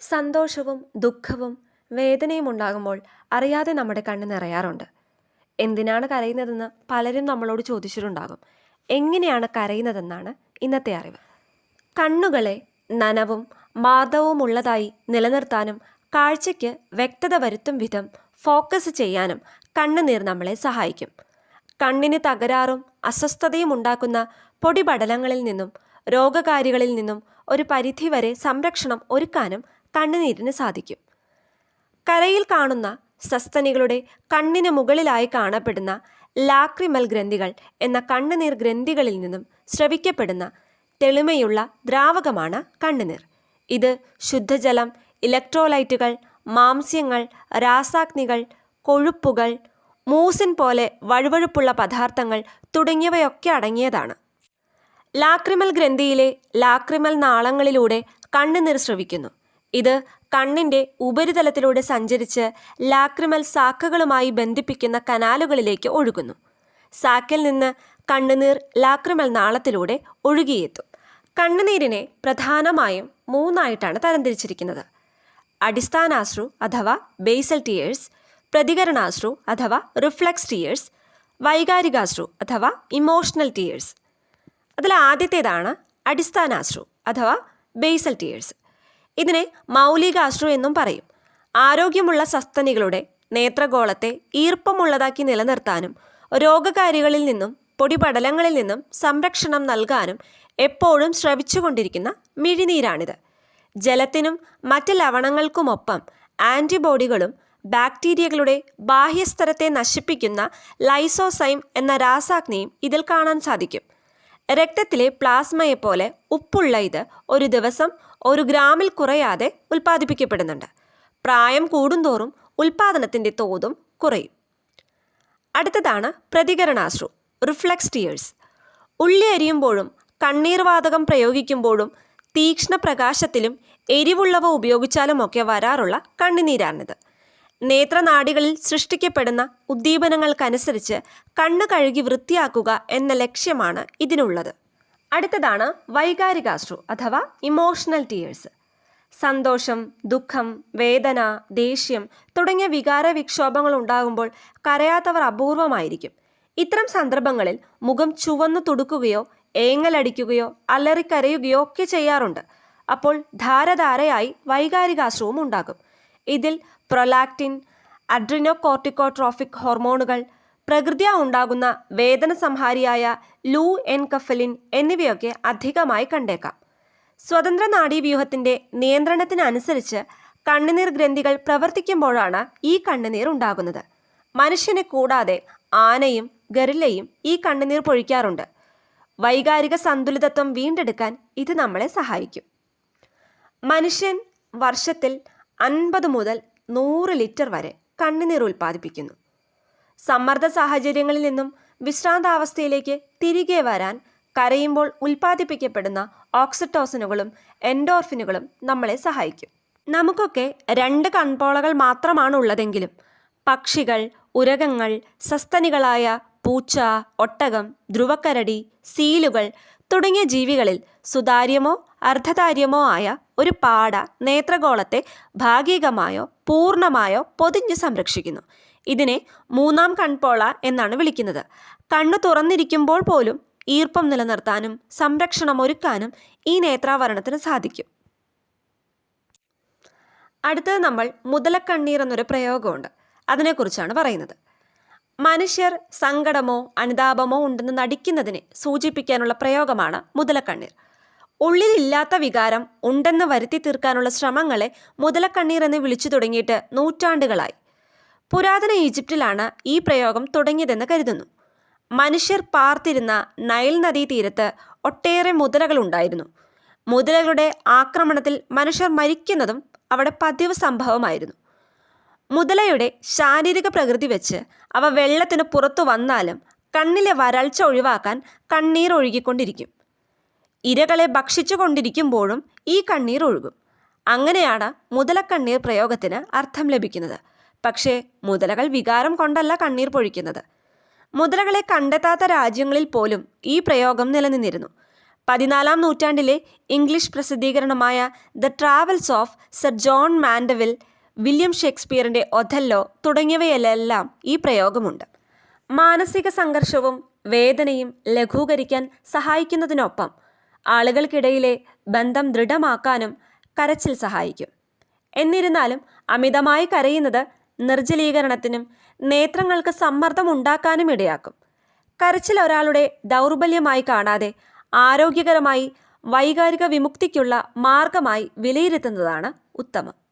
സന്തോഷവും ദുഃഖവും വേദനയും ഉണ്ടാകുമ്പോൾ അറിയാതെ നമ്മുടെ കണ്ണ് നിറയാറുണ്ട്. എന്തിനാണ് കരയുന്നതെന്ന് പലരും നമ്മളോട് ചോദിച്ചിട്ടുണ്ടാകും. എങ്ങനെയാണ് കരയുന്നതെന്നാണ് ഇന്നത്തെ അറിവ്. കണ്ണുകളെ നനവും മാർദ്ദവുമുള്ളതായി നിലനിർത്താനും കാഴ്ചയ്ക്ക് വ്യക്തത വരുത്തും വിധം ഫോക്കസ് ചെയ്യാനും കണ്ണുനീർ നമ്മളെ സഹായിക്കും. കണ്ണിന് തകരാറും അസ്വസ്ഥതയും ഉണ്ടാക്കുന്ന പൊടിപടലങ്ങളിൽ നിന്നും രോഗകാരികളിൽ നിന്നും ഒരു പരിധിവരെ സംരക്ഷണം ഒരുക്കാനും കണ്ണുനീരിന് സാധിക്കും. കരയിൽ കാണുന്ന സസ്തനികളുടെ കണ്ണിന് മുകളിലായി കാണപ്പെടുന്ന ലാക്രിമൽ ഗ്രന്ഥികൾ എന്ന കണ്ണുനീർ ഗ്രന്ഥികളിൽ നിന്നും ശ്രവിക്കപ്പെടുന്ന തെളിമയുള്ള ദ്രാവകമാണ് കണ്ണുനീർ. ഇത് ശുദ്ധജലം ഇലക്ട്രോലൈറ്റുകൾ മാംസ്യങ്ങൾ രാസാഗ്നികൾ കൊഴുപ്പുകൾ മൂസിൻ പോലെ വഴുവഴുപ്പുള്ള പദാർത്ഥങ്ങൾ തുടങ്ങിയവയൊക്കെ അടങ്ങിയതാണ്. ലാക്രിമൽ ഗ്രന്ഥിയിലെ ലാക്രിമൽ നാളങ്ങളിലൂടെ കണ്ണുനീർ സ്രവിക്കുന്നു. ഇത് കണ്ണിന്റെ ഉപരിതലത്തിലൂടെ സഞ്ചരിച്ച് ലാക്രിമൽ സാക്കുകളുമായി ബന്ധിപ്പിക്കുന്ന കനാലുകളിലേക്ക് ഒഴുകുന്നു. സാക്കിൽ നിന്ന് കണ്ണുനീർ ലാക്രിമൽ നാളത്തിലൂടെ ഒഴുകിയെത്തും. കണ്ണുനീരിനെ പ്രധാനമായും മൂന്നായിട്ടാണ് തരംതിരിച്ചിരിക്കുന്നത്. അടിസ്ഥാനാശ്രു അഥവാ ബേസൽ ടിയേഴ്സ് പ്രതികരണാശ്രു അഥവാ റിഫ്ലക്സ് ടിയേഴ്സ് വൈകാരികാശ്രു അഥവാ ഇമോഷണൽ ടിയേഴ്സ്. അതിൽ ആദ്യത്തേതാണ് അടിസ്ഥാനാശ്രു അഥവാ ബേസൽ ടിയേഴ്സ്. ഇതിനെ മൗലികാശ്രു എന്നും പറയും. ആരോഗ്യമുള്ള സസ്തനികളുടെ നേത്രഗോളത്തെ ഈർപ്പമുള്ളതാക്കി നിലനിർത്താനും രോഗകാരികളിൽ നിന്നും പൊടിപടലങ്ങളിൽ നിന്നും സംരക്ഷണം നൽകാനും എപ്പോഴും ശ്രവിച്ചുകൊണ്ടിരിക്കുന്ന മിഴിനീരാണിത്. ജലത്തിനും മറ്റ് ലവണങ്ങൾക്കുമൊപ്പം ആന്റിബോഡികളും ബാക്ടീരിയകളുടെ ബാഹ്യസ്തരത്തെ നശിപ്പിക്കുന്ന ലൈസോസൈം എന്ന രാസാഗ്നിയും ഇതിൽ കാണാൻ സാധിക്കും. രക്തത്തിലെ പ്ലാസ്മയെപ്പോലെ ഉപ്പുള്ള ഇത് ഒരു ദിവസം ഒരു ഗ്രാമിൽ കുറയാതെ ഉൽപ്പാദിപ്പിക്കപ്പെടുന്നുണ്ട്. പ്രായം കൂടുന്തോറും ഉൽപ്പാദനത്തിന്റെ തോതും കുറയും. അടുത്തതാണ് പ്രതികരണാശ്രു റിഫ്ലക്സ് ടിയേഴ്സ്. ഉള്ളി അരിയുമ്പോഴും കണ്ണീർവാതകം പ്രയോഗിക്കുമ്പോഴും തീക്ഷ്ണ പ്രകാശത്തിലും എരിവുള്ളവ ഉപയോഗിച്ചാലുമൊക്കെ വരാറുള്ള കണ്ണുനീരാണിത്. നേത്രനാടികളിൽ സൃഷ്ടിക്കപ്പെടുന്ന ഉദ്ദീപനങ്ങൾക്കനുസരിച്ച് കണ്ണ് കഴുകി വൃത്തിയാക്കുക എന്ന ലക്ഷ്യമാണ് ഇതിനുള്ളത്. അടുത്തതാണ് വൈകാരികാശ്രു അഥവാ ഇമോഷണൽ ടീയേഴ്സ് സന്തോഷം ദുഃഖം വേദന ദേഷ്യം തുടങ്ങിയ വികാര വിക്ഷോഭങ്ങൾ ഉണ്ടാകുമ്പോൾ കരയാത്തവർ അപൂർവമായിരിക്കും. ഇത്തരം സന്ദർഭങ്ങളിൽ മുഖം ചുവന്നു തുടുക്കുകയോ ഏങ്ങലടിക്കുകയോ അലറിക്കരയുകയോ ഒക്കെ ചെയ്യാറുണ്ട്. അപ്പോൾ ധാരധാരയായി വൈകാരികാശ്രവും ഉണ്ടാകും. ഇതിൽ പ്രൊലാക്റ്റിൻ അഡ്രിനോകോർട്ടിക്കോട്രോഫിക് ഹോർമോണുകൾ പ്രകൃതിയാ ഉണ്ടാകുന്ന വേദന സംഹാരിയായ ലൂ എൻകഫലിൻ എന്നിവയൊക്കെ അധികമായി കണ്ടേക്കാം. സ്വതന്ത്ര നാഡീവ്യൂഹത്തിന്റെ നിയന്ത്രണത്തിനനുസരിച്ച് കണ്ണുനീർ ഗ്രന്ഥികൾ പ്രവർത്തിക്കുമ്പോഴാണ് ഈ കണ്ണുനീർ ഉണ്ടാകുന്നത്. മനുഷ്യനെ കൂടാതെ ആനയും ഗറില്ലയും ഈ കണ്ണുനീർ പൊഴിക്കാറുണ്ട്. വൈകാരിക സന്തുലിതത്വം വീണ്ടെടുക്കാൻ ഇത് നമ്മളെ സഹായിക്കും. മനുഷ്യൻ വർഷത്തിൽ അൻപത് മുതൽ നൂറ് ലിറ്റർ വരെ കണ്ണുനീർ ഉൽപ്പാദിപ്പിക്കുന്നു. സമ്മർദ്ദ സാഹചര്യങ്ങളിൽ നിന്നും വിശ്രാന്താവസ്ഥയിലേക്ക് തിരികെ വരാൻ കരയുമ്പോൾ ഉൽപ്പാദിപ്പിക്കപ്പെടുന്ന ഓക്സിറ്റോസിനുകളും എൻഡോർഫിനുകളും നമ്മളെ സഹായിക്കും. നമുക്കൊക്കെ രണ്ട് കൺപോളകൾ മാത്രമാണ് ഉള്ളതെങ്കിലും പക്ഷികൾ ഉരകങ്ങൾ സസ്തനികളായ പൂച്ച ഒട്ടകം ധ്രുവക്കരടി സീലുകൾ തുടങ്ങിയ ജീവികളിൽ സുതാര്യമോ അർദ്ധതാര്യമോ ആയ ഒരു പാട നേത്രഗോളത്തെ ഭാഗികമായോ പൂർണമായോ പൊതിഞ്ഞ് സംരക്ഷിക്കുന്നു. ഇതിനെ മൂന്നാം കൺപോള എന്നാണ് വിളിക്കുന്നത്. കണ്ണു തുറന്നിരിക്കുമ്പോൾ പോലും ഈർപ്പം നിലനിർത്താനും സംരക്ഷണം ഒരുക്കാനും ഈ നേത്രാവരണത്തിന് സാധിക്കും. അടുത്തത് നമ്മൾ മുതലക്കണ്ണീർ എന്നൊരു പ്രയോഗമുണ്ട്. അതിനെക്കുറിച്ചാണ് പറയുന്നത്. മനുഷ്യർ സങ്കടമോ അനുതാപമോ ഉണ്ടെന്ന് നടിക്കുന്നതിനെ സൂചിപ്പിക്കാനുള്ള പ്രയോഗമാണ് മുതലക്കണ്ണീർ. ഉള്ളിലില്ലാത്ത വികാരം ഉണ്ടെന്ന് വരുത്തി തീർക്കാനുള്ള ശ്രമങ്ങളെ മുതലക്കണ്ണീർ എന്ന് വിളിച്ചു തുടങ്ങിയിട്ട് നൂറ്റാണ്ടുകളായി. പുരാതന ഈജിപ്തിലാണ് ഈ പ്രയോഗം തുടങ്ങിയതെന്ന് കരുതുന്നു. മനുഷ്യർ പാർത്തിരുന്ന നൈൽ നദീ തീരത്ത് ഒട്ടേറെ മുതലകൾ ഉണ്ടായിരുന്നു. മുതലകളുടെ ആക്രമണത്തിൽ മനുഷ്യർ മരിക്കുന്നതും അവിടെ പതിവ് സംഭവമായിരുന്നു. മുതലയുടെ ശാരീരിക പ്രകൃതി വെച്ച് അവ വെള്ളത്തിന് പുറത്തു വന്നാലും കണ്ണിലെ വരൾച്ച ഒഴിവാക്കാൻ കണ്ണീർ ഒഴുകിക്കൊണ്ടിരിക്കും. ഇരകളെ ഭക്ഷിച്ചു കൊണ്ടിരിക്കുമ്പോഴും ഈ കണ്ണീർ ഒഴുകും. അങ്ങനെയാണ് മുതലക്കണ്ണീർ പ്രയോഗത്തിന് അർത്ഥം ലഭിക്കുന്നത്. പക്ഷേ മുതലകൾ വികാരം കൊണ്ടല്ല കണ്ണീർ പൊഴിക്കുന്നത്. മുതലകളെ കണ്ടെത്താത്ത രാജ്യങ്ങളിൽ പോലും ഈ പ്രയോഗം നിലനിന്നിരുന്നു. പതിനാലാം നൂറ്റാണ്ടിലെ English പ്രസിദ്ധീകരണമായ the travels of sir John Mandeville William ഷേക്സ്പിയറിന്റെ Othello തുടങ്ങിയവയിലെല്ലാം ഈ പ്രയോഗമുണ്ട്. മാനസിക സംഘർഷവും വേദനയും ലഘൂകരിക്കാൻ സഹായിക്കുന്നതിനൊപ്പം ആളുകൾക്കിടയിലെ ബന്ധം ദൃഢമാക്കാനും കരച്ചിൽ സഹായിക്കും. എന്നിരുന്നാലും അമിതമായി കരയുന്നത് നിർജലീകരണത്തിനും നേത്രങ്ങൾക്ക് സമ്മർദ്ദം ഉണ്ടാക്കാനും ഇടയാക്കും. കരച്ചിൽ ഒരാളുടെ ദൗർബല്യമായി കാണാതെ ആരോഗ്യകരമായി വൈകാരിക വിമുക്തിക്കുള്ള മാർഗമായി വിലയിരുത്തുന്നതാണ് ഉത്തമം.